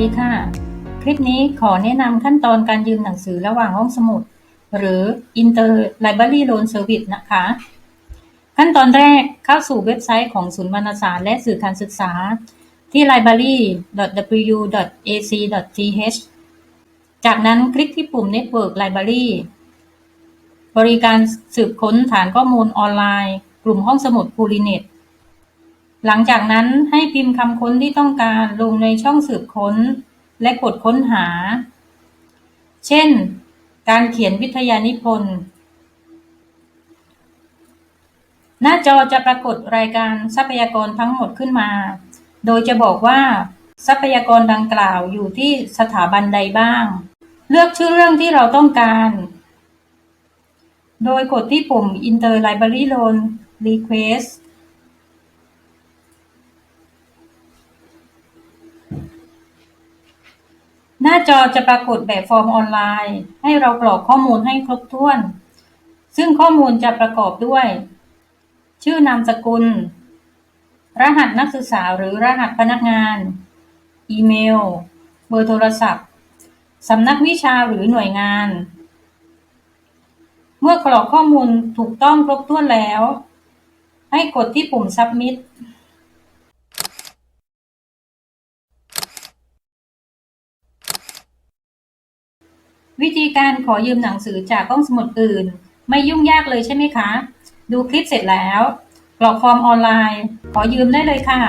ดีค่ะ คลิปนี้ขอแนะนำขั้นตอนการยืมหนังสือระหว่างห้องสมุด หรือ Inter Library Loan Service นะคะ ขั้นตอนแรกเข้าสู่เว็บไซต์ของศูนย์วรรณสารและสื่อการศึกษา ที่ library.wu.ac.th จากนั้นคลิกที่ปุ่ม Network Library บริการสืบค้นฐานข้อมูลออนไลน์ กลุ่มห้องสมุดพูลิเน็ต หลังจากนั้นให้พิมพ์คำค้นที่ต้องการลงในช่องสืบค้น และกดค้นหา เช่น การเขียนวิทยานิพนธ์ หน้าจอจะปรากฏรายการทรัพยากรทั้งหมดขึ้นมา โดยจะบอกว่า ทรัพยากรดังกล่าวอยู่ที่สถาบันใดบ้าง เลือกชื่อเรื่องที่เราต้องการ โดยกดที่ปุ่ม Inter Library Loan Request หน้าจอจะปรากฏแบบฟอร์มออนไลน์ ให้เรากรอกข้อมูลให้ครบถ้วน ซึ่งข้อมูลจะประกอบด้วย ชื่อนามสกุล รหัสนักศึกษาหรือรหัสพนักงาน อีเมล เบอร์โทรศัพท์สำนักวิชาหรือหน่วยงาน เมื่อกรอกข้อมูลถูกต้องครบถ้วนแล้ว ให้กดที่ปุ่ม Submit วิธีการขอยืมหนังสือจากห้องสมุดอื่น ไม่ยุ่งยากเลยใช่ไหมคะ ดูคลิปเสร็จแล้วกรอกฟอร์มออนไลน์ ขอยืมได้เลยค่ะ